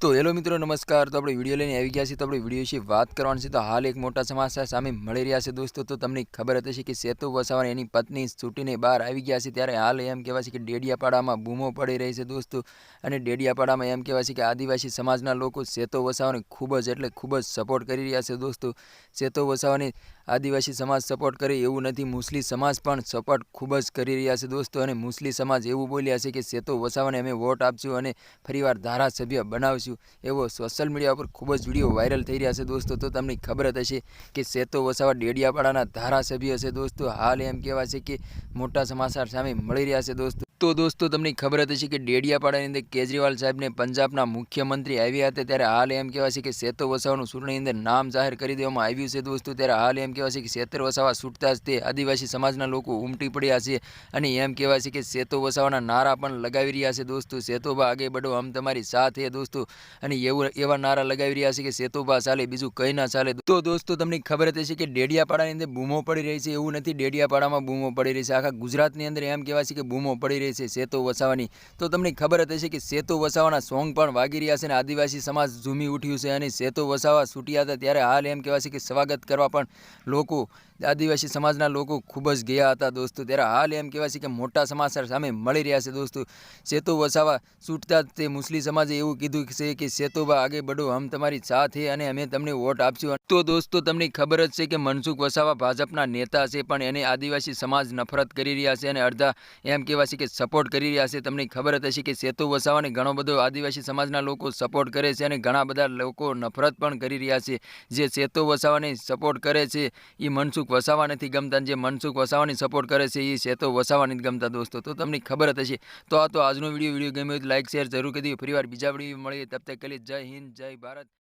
તો હેલો મિત્રો, નમસ્કાર. તો આપણે વીડિયો લઈને આવી ગયા છીએ. તો આપણે વીડિયો વિશે વાત કરવાની છે. તો હાલ એક મોટા સમાચાર સામે મળી રહ્યા છે દોસ્તો. તો તમને ખબર હતી કે સેતુ વસાવાની એની પત્ની છૂટીને બહાર આવી ગયા છે. ત્યારે હાલ એમ કહેવાય છે કે ડેડિયાપાડામાં બૂમો પડી રહી છે દોસ્તો. અને ડેડિયાપાડામાં એમ કહેવાય છે કે આદિવાસી સમાજના લોકો સેતો વસાવાને ખૂબ જ એટલે ખૂબ જ સપોર્ટ કરી રહ્યા છે દોસ્તો. સેતો વસાવાની આદિવાસી સમાજ સપોર્ટ કરે એવું નથી. મુસ્લિમ સમાજ પણ સપોર્ટ ખૂબ જ કરી રહ્યા છે દોસ્તો. અને મુસ્લિમ સમાજ એવું બોલ્યા છે કે સેતો વસાવાને અમે વોટ આપશું અને ફરીવાર ધારાસભ્ય બનાવશું. એવો સોશિયલ મીડિયા પર ખૂબ જ વીડિયો વાયરલ થઈ રહ્યા છે દોસ્તો. તો તમને ખબર જ હશે કે સેતો વસાવા ડેડિયાપાડાના ધારાસભ્ય છે દોસ્તો. હાલ એમ કહેવાય છે કે મોટા સમાચાર સામે મળી રહ્યા છે દોસ્તો. તો દોસ્તો, તમને ખબર હતી હશે કે ડેડિયાપાડાની અંદર કેજરીવાલ સાહેબને પંજાબના મુખ્યમંત્રી આવ્યા હતા ત્યારે હાલ એમ કહેવાય છે કે સેતો વસાવાનું ચૂંટણીની અંદર નામ જાહેર કરી દેવામાં આવ્યું છે દોસ્તો. ત્યારે હાલ એમ કહેવાય છે કે સેતર વસાવા છૂટતા જ તે આદિવાસી સમાજના લોકો ઉમટી પડ્યા છે અને એમ કહેવાય છે કે સેતો વસાવાના નારા પણ લગાવી રહ્યા છે દોસ્તો. સેતોબા આગે બડો આમ તમારી સાથ હે દોસ્તો અને એવું એવા નારા લગાવી રહ્યા છે કે સેતોભા ચાલે બીજું કંઈ ના ચાલે. તો દોસ્તો, તમને ખબર હતી છે કે ડેડિયાપાડાની અંદર બૂમો પડી રહી છે એવું નથી. ડેડિયાપાડામાં બૂમો પડી રહી છે. આખા ગુજરાતની અંદર એમ કહેવાય છે કે બૂમો પડી રહી છે સેતો વસાવાની. તો તમને ખબર જ હશે કે સેતો વસાવાના સોંગ પણ વાગી રહ્યા છે અને આદિવાસી સમાજ ઝૂમી ઉઠ્યું છે અને સેતો વસાવા છૂટ્યા હતા ત્યારે હાલ એમ કહેવાય છે કે સ્વાગત કરવા પણ લોકો, આદિવાસી સમાજના લોકો ખૂબ જ ગયા હતા દોસ્તો. ત્યારે હાલ એમ કહેવાય છે કે મોટા સમાચાર સામે મળી રહ્યા છે દોસ્તો. સેતો વસાવા છૂટતા તે મુસ્લિમ સમાજે એવું કીધું છે કે સેતુબા આગે બઢો, હમ તમારી સાથે અને અમે તમને વોટ આપશું તો દોસ્તો, તમને ખબર જ છે કે મનસુખ વસાવા ભાજપના નેતા છે, પણ એને આદિવાસી સમાજ નફરત કરી રહ્યા છે અને અડધા એમ કહેવાય છે કે સપોર્ટ કરી રહ્યા છે. તમને ખબર જ હશે કે સેતુ વસાવાને ઘણો બધો આદિવાસી સમાજના લોકો સપોર્ટ કરે છે અને ઘણા બધા લોકો નફરત પણ કરી રહ્યા છે. જે સેતુ વસાવાને સપોર્ટ કરે છે એ મનસુખ વસાવા નથી ગમતા જે મનસુખ વસાવાની સપોર્ટ કરે છે એ સેતો વસાવા નથી ગમતા દોસ્તો. તો તમને ખબર જ હશે. તો આ તો આજનો વીડિયો વીડિયો ગમ્યો તો લાઈક શેર જરૂર કરી દીધું ફરીવાર બીજા વીડિયો મળીએ. તબ તક કે જય હિન્દ, જય ભારત.